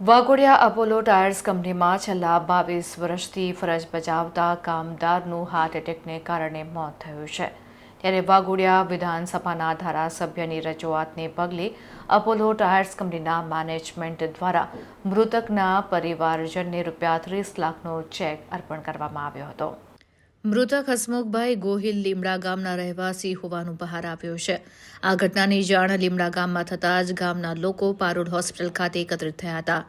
Waghodia Apollo tyres કંપનીમાં છેલ્લા બાવીસ વર્ષથી ફરજ બજાવતા કામદારનું હાર્ટ એટેકને કારણે મોત થયું છે. ત્યારે વાઘોડિયા વિધાનસભાના ધારાસભ્યની રજૂઆતને પગલે અપોલો ટાયર્સ કંપનીના મેનેજમેન્ટ દ્વારા મૃતકના પરિવારજનને રૂપિયા ત્રીસ લાખનો ચેક અર્પણ કરવામાં આવ્યો હતો. મૃતક હસમુખભાઈ ગોહિલ લીમડા ગામના રહેવાસી હોવાનું બહાર આવ્યું છે. આ ઘટનાની જાણ લીમડા ગામમાં થતાં જ ગામના લોકો પારૂલ હોસ્પિટલ ખાતે એકત્રિત થયા હતા.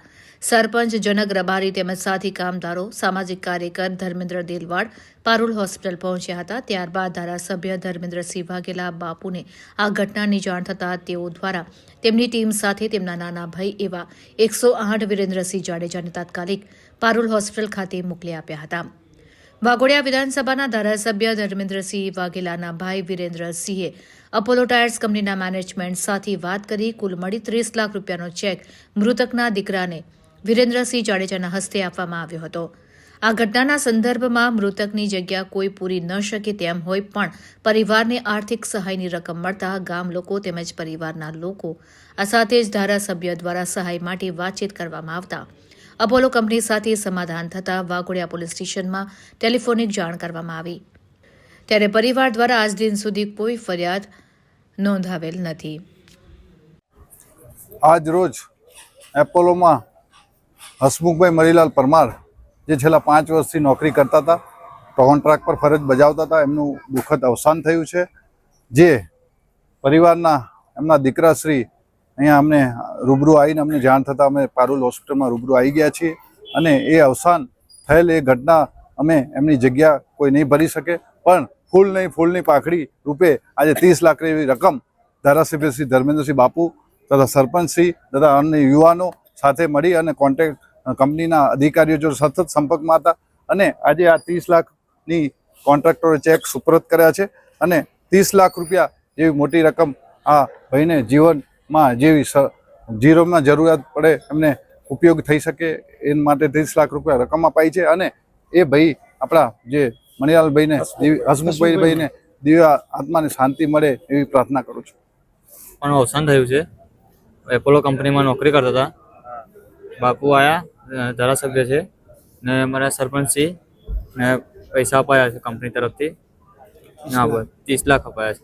સરપંચ જનક રબારી તેમજ સાથી કામદારો, સામાજિક કાર્યકર ધર્મેન્દ્ર દેલવાડ પારૂલ હોસ્પિટલ પહોંચ્યા હતા. ત્યારબાદ ધારાસભ્ય ધર્મેન્દ્રસિંહ વાઘેલા બાપુને આ ઘટનાની જાણ થતાં તેઓ દ્વારા તેમની ટીમ સાથે તેમના નાના ભાઈ એવા એકસો આઠ વિરેન્દ્રસિંહ જાડેજાને તાત્કાલિક પારુલ હોસ્પિટલ ખાતે મોકલી આપ્યા હતા. વાઘોડિયા વિધાનસભાના ધારાસભ્ય ધર્મેન્દ્રસિંહ વાઘેલાના ભાઈ વિરેન્દ્રસિંહે અપોલો ટાયર્સ કંપનીના મેનેજમેન્ટ સાથે વાત કરી, કુલ મળી ત્રીસ લાખ રૂપિયાનો ચેક મૃતકના દીકરાને વિરેન્દ્રસિંહ જાડેજાના હસ્તે આપવામાં આવ્યો હતો. આ ઘટનાના સંદર્ભમાં મૃતકની જગ્યા કોઈ પૂરી ન શકે તેમ હોય પણ પરિવારને આર્થિક સહાયની રકમ મળતા ગામ લોકો તેમજ પરિવારના લોકો આ સાથે જ ધારાસભ્ય દ્વારા સહાય માટે વાતચીત કરવામાં આવતા અપોલો કંપની સાથે સમાધાન થતાં વાઘોડિયા પોલીસ સ્ટેશનમાં ટેલિફોનિક જાણ કરવામાં આવી. ત્યારે પરિવાર દ્વારા આજ દિન સુધી કોઈ ફરિયાદ નોંધાવેલ નથી. આજ રોજ એપોલોમાં હસમુખભાઈ મરીલાલ પરમાર, જે છેલ્લા પાંચ વર્ષથી નોકરી કરતા હતા કોન્ટ્રાક્ટ પર ફરજ બજાવતા હતા, એમનું દુઃખદ અવસાન થયું છે. જે પરિવારના એમના દીકરાશ્રી અહીંયા અમને રૂબરૂ આવીને અમને જાણ થતાં અમે પારુલ હોસ્પિટલમાં રૂબરૂ આવી ગયા છીએ અને એ અવસાન થયેલ એ ઘટના અમે એમની જગ્યા કોઈ નહીં ભરી શકે, પણ ફૂલ નહીં ફૂલની પાખડી રૂપે આજે ત્રીસ લાખ એવી રકમ ધારાસભ્ય શ્રી ધર્મેન્દ્રસિંહ બાપુ તથા સરપંચશ્રી તથા અન્ય યુવાનો સાથે મળી અને કોન્ટેક્ટ કંપનીના અધિકારીઓ જો સતત સંપર્કમાં હતા અને આજે આ ત્રીસ લાખની કોન્ટ્રાક્ટરે ચેક સુપરત કર્યા છે અને ત્રીસ લાખ રૂપિયા જેવી મોટી રકમ આ ભાઈને જીવનમાં જેવી જીવનમાં જરૂરિયાત પડે એમને ઉપયોગ થઈ શકે એના માટે ત્રીસ લાખ રૂપિયા રકમ અપાઈ છે અને એ ભાઈ આપણા જે મણિલાલભાઈને હસમુખભાઈ ભાઈને દિવ્ય આત્માને શાંતિ મળે એવી પ્રાર્થના કરું છું. પણ અવસાન થયું છે. એપોલો કંપનીમાં નોકરી કરતા હતા. બાપુ આયા ધારાસભ્ય છે ને અમારા સરપંચશ્રી ને પૈસા અપાયા છે કંપની તરફથી. ના ભાઈ ત્રીસ લાખ અપાયા છે.